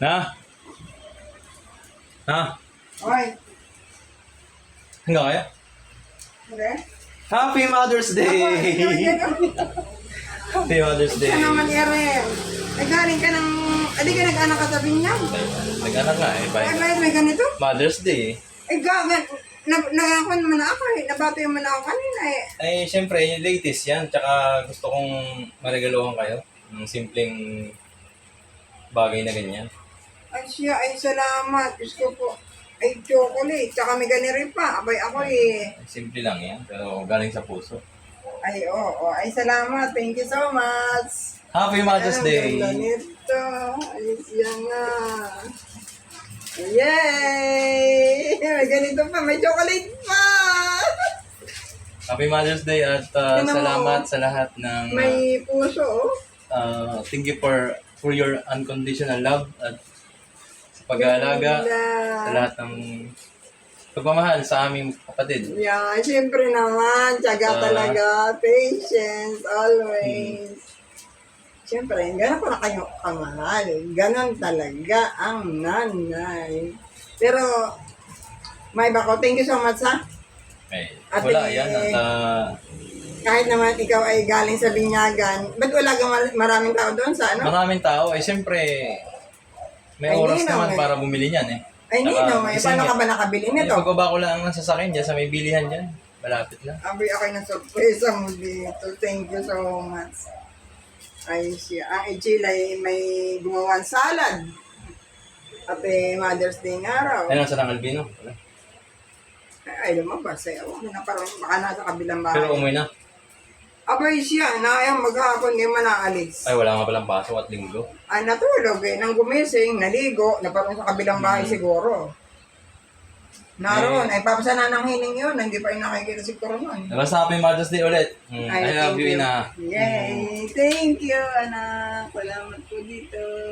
Na? Ha? Oy, Hanggang kaya? okay? Happy Mother's Day! Happy Mother's Day! Siya naman, Eren. Ay, galing ka ng... Adi ka nag-anak ka sabi niya. Nag-anak nga eh. Ay, Bye. bakit may ganito? Mother's Day. Eh, gagan. Na, na, ako naman ako eh. Nabato yung man ako kanina eh. Ay, syempre, yung latest yan. Tsaka gusto kong maregaluhan kayo. Ng simpleng bagay na ganyan. Ay, siya, ay, salamat. Gusto ko. Ay, chocolate. Tsaka may gani rin pa. Abay, ako eh. Simple lang yan, pero galing sa puso. Ay, oo. Oh, Ay, salamat. Thank you so much. Happy Mother's Ay, Day! Ang ganda nito. Ay, siya nga. Yay! May ganito pa. May chocolate pa. Happy Mother's Day at uh, Tingnan mo. salamat sa lahat ng May puso, oh. uh, thank you for for your unconditional love at pag-aalaga sa lahat ng pagmamahal sa aming kapatid. Yeah, siyempre naman, Ah. tiyaga talaga, patience, always. Siyempre, gano'n na kayo kamahal. Ganon talaga ang nanay. Pero, may bako, thank you so much ha. Okay. Ate- Wala yan at uh, Kahit naman ikaw ay galing sa binyagan, ba't wala kang mar- maraming tao doon sa ano? maraming tao eh siyempre may Ay, oras nino, naman eh. para bumili niyan eh. Ay, hindi Saka, no, may gising paano eh. ka ba nakabili Eh, nito? Pagbaba ko lang ng sasakyan dyan sa may bilihan dyan. Malapit lang. Abi, ako na surprise mo dito. Thank you so much. Ay, siya. Ang Ichil ay may gumawang salad. At eh, Mother's Day ng araw. Ayun, sa Albino. Wala. Ay, ay lumabas eh. Ako na parang baka nasa kabilang bahay. Pero umuwi na. Abay siya, na ayang maghapon ngayon manaalis. Ay, wala nga palang pasok at linggo. Ay, natulog eh. Nang gumising, naligo, na parang sa kabilang bahay Hmm. siguro. Naroon, ay papasana ng hining yun. Hindi pa yung nakikita si Coron. Basta happy Mother's Day ulit. Mm, I Ay, love thank you, Ina. Yay! Thank you, anak. Salamat po dito.